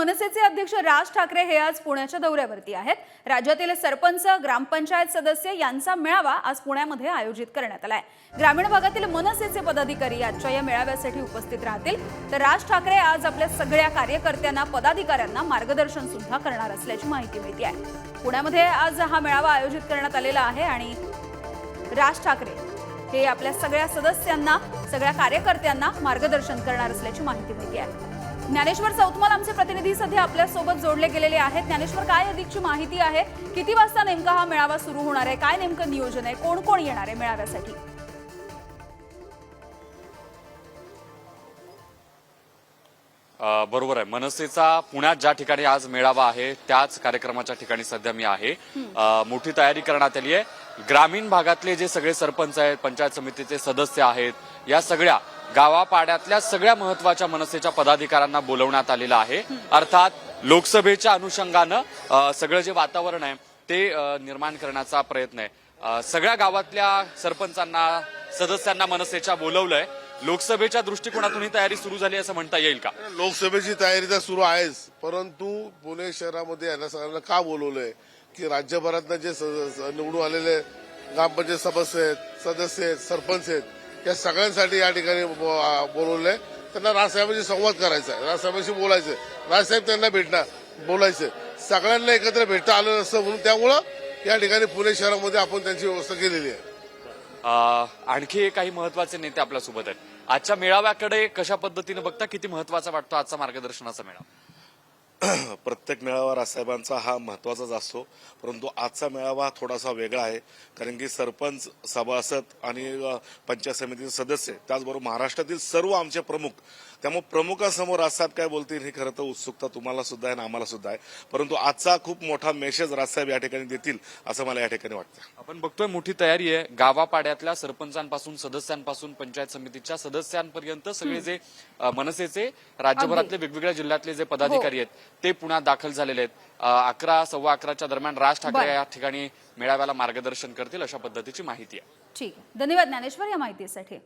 मनसेचे अध्यक्ष राज ठाकरे हे आज पुण्याच्या दौऱ्यावरती आहेत. राज्यातील सरपंच ग्रामपंचायत सदस्य यांचा मेळावा आज पुण्यामध्ये आयोजित करण्यात आलाय. ग्रामीण भागातील मनसेचे पदाधिकारी आजच्या या मेळाव्यासाठी उपस्थित राहतील. तर राज ठाकरे आज आपल्या सगळ्या कार्यकर्त्यांना पदाधिकाऱ्यांना मार्गदर्शन सुद्धा करणार असल्याची माहिती मिळते आहे. पुण्यामध्ये आज हा मेळावा आयोजित करण्यात आलेला आहे आणि राज ठाकरे हे आपल्या सगळ्या सदस्यांना सगळ्या कार्यकर्त्यांना मार्गदर्शन करणार असल्याची माहिती मिळते आहे. ज्ञानेश्वर चौतमाल आमचे प्रतिनिधी सध्या आपल्यासोबत जोडले गेलेले आहेत. ज्ञानेश्वर काय अधिकची माहिती आहे? किती वाजता नेमका हा मेळावा सुरू होणार आहे? काय नेमकं नियोजन आहे? कोण कोण येणार आहे मेळाव्यासाठी? बरोबर आहे. मनसेचा पुण्यात ज्या ठिकाणी आज मेळावा आहे त्याच कार्यक्रमाच्या ठिकाणी सध्या मी आहे. मोठी तयारी करण्यात आली आहे. ग्रामीण भागातले जे सगळे सरपंच आहेत पंचायत समितीचे सदस्य आहेत या सगळ्या गावापाड्यातल्या सगळ्या महत्त्वाच्या मनसेच्या पदाधिकाऱ्यांना बोलवण्यात आलेलं आहे. अर्थात लोकसभेच्या अनुषंगानं सगळं जे वातावरण आहे ते निर्माण करण्याचा प्रयत्न आहे. सगळ्या गावातल्या सरपंचांना सदस्यांना मनसेच्या बोलवलंय. लोकसभेच्या दृष्टिकोनातून ही तयारी सुरू झाली असं म्हणता येईल का? लोकसभेची तयारी तर सुरू आहेच. परंतु पुणे शहरामध्ये यांना सगळ्यांना का बोलवलंय? की राज्यभरातनं जे निवडून आलेले ग्रामपंचायत सदस्य आहेत सदस्य आहेत सरपंच आहेत या सगळ्यांसाठी या ठिकाणी बो- बोलवलंय. त्यांना राजसाहेबांशी संवाद करायचा आहे. राजसाहेबांशी बोलायचं राजसाहेब त्यांना भेटणार बोलायचं सगळ्यांना एकत्र भेटता आलं नसतं म्हणून त्यामुळं या ठिकाणी पुणे शहरामध्ये आपण त्यांची व्यवस्था केलेली आहे. आणखी काही महत्त्वाचे नेते आपल्यासोबत आहेत. आजच्या मेळाव्याकडे कशा पद्धतीने बघता किती महत्त्वाचा वाटतो आजचा मार्गदर्शनाचा मेळावा? प्रत्येक मेळावा राजसाहेबांचा हा महत्वाचाच असतो. परंतु आजचा मेळावा हा थोडासा वेगळा आहे. कारण की सरपंच सभासद आणि पंचायत समितीचे सदस्य त्याचबरोबर महाराष्ट्रातील सर्व आमचे प्रमुख त्यामुळे प्रमुखांसमोर राजसाहेब काय बोलतील ही खरं तर उत्सुकता तुम्हाला सुद्धा आहे आणि आम्हाला सुद्धा आहे. परंतु आजचा खूप मोठा मेसेज राजसाहेब या ठिकाणी देतील असं मला या ठिकाणी वाटतं. आपण बघतोय मोठी तयारी आहे. गावापाड्यातल्या सरपंचांपासून सदस्यांपासून पंचायत समितीच्या सदस्यांपर्यंत सगळे जे मनसेचे राज्यभरातले वेगवेगळ्या जिल्ह्यातले जे पदाधिकारी आहेत ते पुण्यात दाखल झालेले आहेत. अकरा सव्वा अकराच्या दरम्यान राज ठाकरे. या ठिकाणी मेळाव्याला मार्गदर्शन करतील अशा पद्धतीची माहिती आहे. ठीक. आहे धन्यवाद ज्ञानेश्वर या माहितीसाठी.